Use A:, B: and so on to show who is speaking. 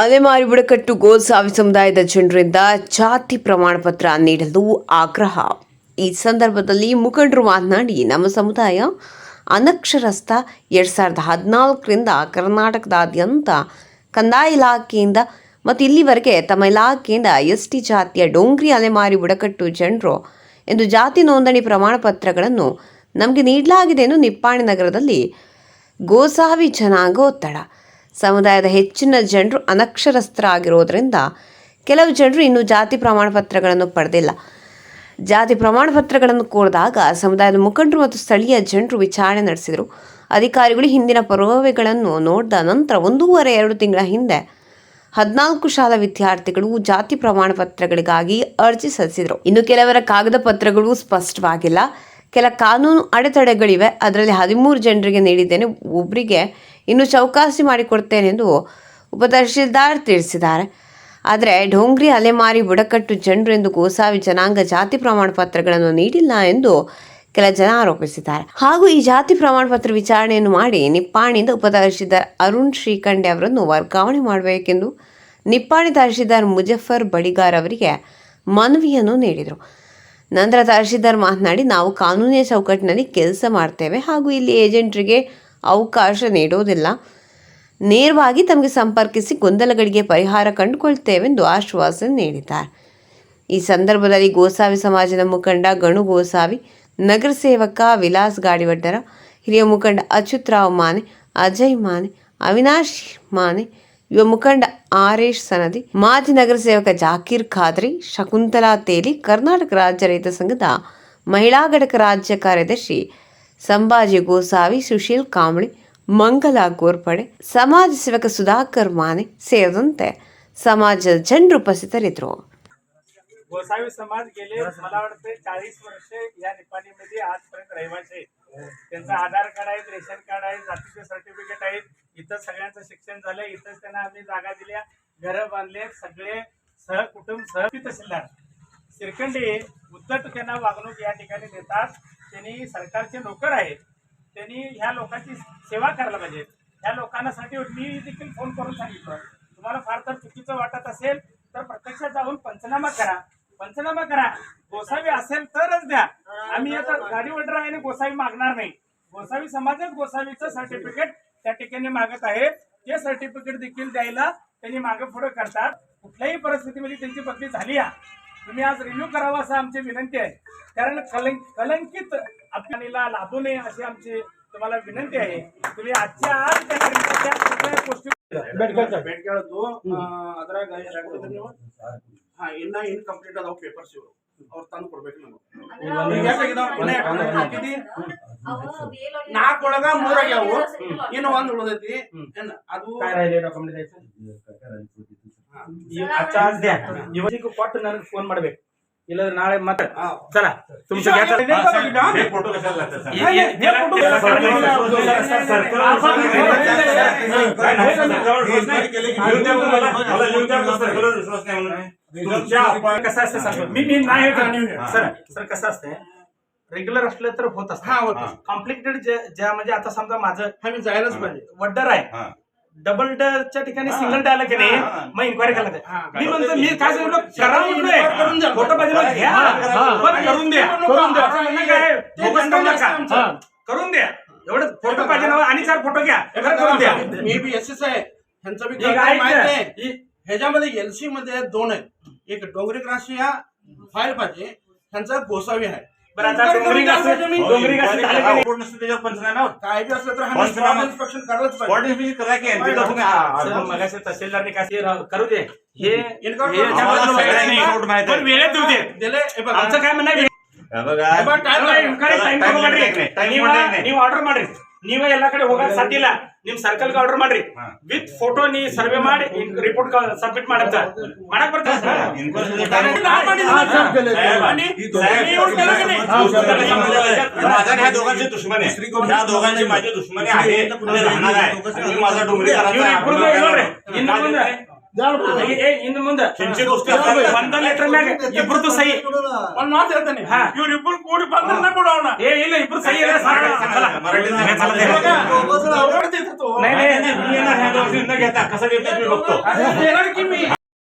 A: ಅಲೆಮಾರಿ ಬುಡಕಟ್ಟು ಗೋಸಾವಿ ಸಮುದಾಯದ ಜನರಿಂದ ಜಾತಿ ಪ್ರಮಾಣ ಪತ್ರ ನೀಡಲು ಆಗ್ರಹ. ಈ ಸಂದರ್ಭದಲ್ಲಿ ಮುಖಂಡರು ಮಾತನಾಡಿ, ನಮ್ಮ ಸಮುದಾಯ ಅನಕ್ಷರಸ್ಥ ಎರಡು ಸಾವಿರದ ಹದಿನಾಲ್ಕರಿಂದ ಕರ್ನಾಟಕದಾದ್ಯಂತ ಕಂದಾಯ ಇಲಾಖೆಯಿಂದ ಮತ್ತು ಇಲ್ಲಿವರೆಗೆ ತಮ್ಮ ಇಲಾಖೆಯಿಂದ ಎಸ್ ಟಿ ಜಾತಿಯ ಡೋಂಗ್ರಿ ಅಲೆಮಾರಿ ಬುಡಕಟ್ಟು ಜನರು ಎಂದು ಜಾತಿ ನೋಂದಣಿ ಪ್ರಮಾಣ ಪತ್ರಗಳನ್ನು ನಮಗೆ ನೀಡಲಾಗಿದೆ ಎಂದು ನಿಪ್ಪಾಣಿ ನಗರದಲ್ಲಿ ಗೋಸಾವಿ ಜನಾಂಗ ಒತ್ತಡ. ಸಮುದಾಯದ ಹೆಚ್ಚಿನ ಜನರು ಅನಕ್ಷರಸ್ಥರಾಗಿರೋದ್ರಿಂದ ಕೆಲವು ಜನರು ಇನ್ನೂ ಜಾತಿ ಪ್ರಮಾಣ ಪತ್ರಗಳನ್ನು ಪಡೆದಿಲ್ಲ. ಜಾತಿ ಪ್ರಮಾಣ ಪತ್ರಗಳನ್ನು ಕೋರಿದಾಗ ಸಮುದಾಯದ ಮುಖಂಡರು ಮತ್ತು ಸ್ಥಳೀಯ ಜನರು ವಿಚಾರಣೆ ನಡೆಸಿದರು. ಅಧಿಕಾರಿಗಳು ಹಿಂದಿನ ಪುರಾವೆಗಳನ್ನು ನೋಡಿದ ನಂತರ ಒಂದೂವರೆ ಎರಡು ತಿಂಗಳ ಹಿಂದೆ ಹದಿನಾಲ್ಕು ಶಾಲಾ ವಿದ್ಯಾರ್ಥಿಗಳು ಜಾತಿ ಪ್ರಮಾಣ ಪತ್ರಗಳಿಗಾಗಿ ಅರ್ಜಿ ಸಲ್ಲಿಸಿದರು. ಇನ್ನು ಕೆಲವರ ಕಾಗದ ಪತ್ರಗಳು ಸ್ಪಷ್ಟವಾಗಿಲ್ಲ. ಕೆಲ ಕಾನೂನು ಅಡೆತಡೆಗಳಿವೆ. ಅದರಲ್ಲಿ ಹದಿಮೂರು ಜನರಿಗೆ ನೀಡಿದ್ದೇನೆ. ಒಬ್ಬರಿಗೆ ಇನ್ನು ಚೌಕಾಸಿ ಮಾಡಿಕೊಡ್ತೇನೆ ಎಂದು ಉಪತಹಶೀಲ್ದಾರ್ ತಿಳಿಸಿದ್ದಾರೆ. ಆದರೆ ಢೋಂಗ್ರಿ ಅಲೆಮಾರಿ, ಬುಡಕಟ್ಟು ಜನರು ಎಂದು ಗೋಸಾವಿ ಜನಾಂಗ ಜಾತಿ ಪ್ರಮಾಣ ಪತ್ರಗಳನ್ನು ನೀಡಿಲ್ಲ ಎಂದು ಕೆಲ ಜನ ಆರೋಪಿಸಿದ್ದಾರೆ. ಹಾಗೂ ಈ ಜಾತಿ ಪ್ರಮಾಣ ಪತ್ರ ವಿಚಾರಣೆಯನ್ನು ಮಾಡಿ ನಿಪ್ಪಾಣಿಯಿಂದ ಉಪತಹಶೀಲ್ದಾರ್ ಅರುಣ್ ಶ್ರೀಖಂಡೆ ಅವರನ್ನು ವರ್ಗಾವಣೆ ಮಾಡಬೇಕೆಂದು ನಿಪ್ಪಾಣಿ ತಹಶೀಲ್ದಾರ್ ಮುಜಫರ್ ಬಡಿಗಾರ್ ಅವರಿಗೆ ಮನವಿಯನ್ನು ನೀಡಿದರು. ನಂತರ ತಹಶೀಲ್ದಾರ್ ಮಾತನಾಡಿ, ನಾವು ಕಾನೂನಿನ ಚೌಕಟ್ಟಿನಲ್ಲಿ ಕೆಲಸ ಮಾಡ್ತೇವೆ ಹಾಗೂ ಇಲ್ಲಿ ಏಜೆಂಟ್ರಿಗೆ ಅವಕಾಶ ನೀಡೋದಿಲ್ಲ ನೇರವಾಗಿ ತಮಗೆ ಸಂಪರ್ಕಿಸಿ ಗೊಂದಲಗಳಿಗೆ ಪರಿಹಾರ ಕಂಡುಕೊಳ್ತೇವೆಂದು ಆಶ್ವಾಸನೆ ನೀಡಿದ್ದಾರೆ. ಈ ಸಂದರ್ಭದಲ್ಲಿ ಗೋಸಾವಿ ಸಮಾಜದ ಮುಖಂಡ ಗಣು ಗೋಸಾವಿ, ನಗರ ಸೇವಕ ವಿಲಾಸ್ ಗಾಡಿವಡ್ಡರ, ಹಿರಿಯ ಮುಖಂಡ ಅಚ್ಯುತ್ ರಾವ್ ಮಾನೆ, ಅಜಯ್ ಮಾನೆ, ಅವಿನಾಶ್ ಮಾನೆ ಯುವ ಮುಖಂಡ ಆರೇಶ್ ಸನದಿ ಮಾಜಿ ನಗರ ಸೇವಕ ಜಾಕೀರ್ ಖಾದ್ರಿ ಶಕುಂತಲಾ ತೇಲಿ ಕರ್ನಾಟಕ ರಾಜ್ಯ ರೈತ ಸಂಘದ ಮಹಿಳಾ ಘಟಕ ರಾಜ್ಯ ಕಾರ್ಯದರ್ಶಿ ಸಂಭಾಜಿ ಗೋಸಾವಿ ಸುಶೀಲ್ ಕಾಂಬಳಿ ಮಂಗಲ ಗೋರ್ಪಡೆ ಸಮಾಜ ಸೇವಕ ಸುಧಾಕರ್ ಮಾನೆ ಸೇರಿದಂತೆ ಸಮಾಜದ ಜನರು ಉಪಸ್ಥಿತರಿದ್ದರು
B: गोसावी समाज गेले मला वाटतं चाळीस वर्ष या निपाणीमध्ये आजपर्यंत रहिवासी आहेत त्यांचं आधार कार्ड आहे रेशन कार्ड आहे जातीचे सर्टिफिकेट आहेत इथं सगळ्यांचं शिक्षण झालं. इथंच त्यांना आम्ही जागा दिल्या. घरं बांधले. सगळे सहकुटुंब सह तहसीलदार शिरखंडी उद्धट त्यांना वागणूक या ठिकाणी देतात. त्यांनी सरकारचे नोकर आहेत. त्यांनी ह्या लोकांची सेवा करायला पाहिजे ह्या लोकांसाठी मी देखील फोन करून सांगितलं. तुम्हाला फार तर चुकीचं वाटत असेल तर प्रत्यक्षात जाऊन पंचनामा करा. पंचनामा करा. गोसावी असेल तरच द्या. आम्ही आता गाडी वडरा आणि गोसावी मागणार नाही. गोसावी समाजच गोसावीचं सर्टिफिकेट त्या ठिकाणी मागत आहे ते सर्टिफिकेट देखील द्यायला त्यांनी मागे पुढे करतात कुठल्याही परिस्थितीमध्ये त्यांची बदली झाली आहे तुम्ही आज रिन्यू करावा असं आमची विनंती आहे कारण कलंक कलंकित आपल्याला लाभू नये अशी आमची तुम्हाला विनंती आहे तुम्ही आजच्या आज त्या त्या कुठल्याही गोष्टी
C: ಬೇಡ್ಕೊಳ್ಳೋದು ಅದ್ರಾಗ ಏನಾಗ್ತದೆ ನೀವು ಹಾ ಇನ್ನ ಇನ್ಕಂಪ್ಲೀಟ್ ಅದಾವ ಪೇಪರ್ಸ್ ಇವು ಅವ್ರು ತಂದು ಕೊಡ್ಬೇಕು ನಮಗೆ ನಾಲ್ಕು ಒಳಗ ಮೂರ್ ಆಗ್ಯಾವು ಇನ್ನು ಒಂದ್ ಉಳ್ದೈತಿ ಏನ್ ಅದು
B: काय राहिले डॉक्युमेंट द्यायचं ಇವ್ ಆಜ आज द्या ಇವತ್ತಿಗೆ ಕೊಟ್ಟು ನನಗೆ ಫೋನ್ ಮಾಡ್ಬೇಕು ಇಲ್ಲದ್ರೆ ನಾಳೆ ಮತ್ತೆ
C: ಹಾ.
B: ಚಲ तुमचं घ्या तर.
D: हे फोटो कशाला लागतात सर?
B: हे- हे- हे फोटो
D: हे
B: कशाला
D: फोटो
B: लागतात?
D: सर, सर्कल वर काय नाही, सर, त्याच्यावर विश्वास नाही. लिहून द्या मला. मला लिहून द्या, मला सर्कलवर विश्वास नाही म्हणून. तुमच्या आपण
B: कसं असतं सांगतो मी मी नाही होत
D: हा.
B: सर सर कसं असतंय रेग्युलर असलं तर होत असतं.
C: हा होत
D: हा.
B: कॉम्प्लिकेटेड ज्या म्हणजे आता समजा माझं
C: आम्ही जायलाच पाहिजे.
B: वड्डर आहे. डबल डरच्या ठिकाणी
D: हा.
B: सिंगल डायला की नाही
D: हा.
B: मग इन्क्वायरी करायला लागते.
C: हा.
B: मी म्हणतो मी काय सांगितलं करा
C: करून द्या.
B: फोटो पाहिजे घ्या
D: हा.
B: पण करून द्या.
C: करून द्या.
B: असं म्हणणं काय?
C: ते
B: बोगस करू नका.
C: आमचं.
B: हा. करून द्या. एवढं फोटो पाहिजे ना आणि चार फोटो घ्या. खरं करून द्या.
C: मी बी एस एस आहे. ह्यांचं बी
B: हे
C: काय
B: काय
C: माहिती आहे?
B: ही-
C: ह्याच्यामध्ये एलसी मध्ये दोन आहेत. एक डोंगरी क्राशी हा फाईल पाहिजे. ह्यांचा गोसावी आहे.
B: बरं आता डोंगरी घास-
C: जमीन.
B: डोंगरी घास- झालं की नाही?
D: report नसतं त्याच्यावर पंचनामा होत.
C: काय बी असलं तर आम्ही
D: पंचनामा-
C: spot inspection करायलाच
D: Spot
C: पाहिजे
D: inspection करा की NP तुम्ही आ- आ-
B: सर, मगाशी तहसीलदारने काय ते राव- करू दे हे
C: इन्क्वायरी
B: हे
C: करून
B: याच्याबद्दल
D: आम्हाला
B: वगैरे
D: सगळ्यांनी
B: नाही.
D: report माहिती आहे.
B: पण वेळेत देऊ दे
C: दिले हे बघा
B: आमचं काय म्हणणं आहे
D: हे बघा.
C: हे बघा, time
B: ಅಲ್ಲ,
C: limit.
B: ಇವ್ನ್ ಕಡೆ time
D: Time
B: ತಗೊಂಡ್ರಿ.
D: limit ಐತೆ, time
B: ನೀವ
D: limit ಐತೆ.
B: ನೀವು ಆರ್ಡರ್ ಮಾಡ್ರಿ ನೀವ ಎಲ್ಲಾ ಕಡೆ ಹೋಗಕ್ ಸಾಧ್ಯ ಇಲ್ಲ ನಿಮ್ ಸರ್ಕಲ್ ಗೆ ಆರ್ಡರ್ ಮಾಡ್ರಿ
D: ಹಾ.
B: ವಿತ್ ಫೋಟೋ ನೀ ಸರ್ವೆ ಮಾಡಿ ರಿಪೋರ್ಟ್ ಸಬ್ಮಿಟ್ ಮಾಡಂತ ಮಾಡಕ್ ಬರ್ತದೆ ಸರ್
D: Inquiry
C: ನಾನು ಮಾಡಿದ್ದೀನಿ
D: हा,
C: सर.
D: साहेब,
C: आणि
D: साहेब,
C: एवढं केलं की नाही?
D: माझा आणि ह्या दोघांची दुश्मनी आहे ह्या दोघांची माझी दुश्मनी आहे आणि राहणार आहे आणि माझा डोंगरी
B: ಇನ್ನು ಮುಂದೆ ಬಂದ ಲೆಟರ್ ಮ್ಯಾಗ ಇಬ್ರದ್ದು ಸಹಿ
C: ಒಂದ್ ಮಾತು ಹೇಳ್ತಾನೆ ಇವ್ರಿಬ್ರು ಕೂಡಿ ಬಂದ್ರೆ ಕೊಡೋಣ
B: ಏ ಇಲ್ಲ ಇಬ್ರು ಸಹಿ
C: ಇಲ್ಲ ಕಸ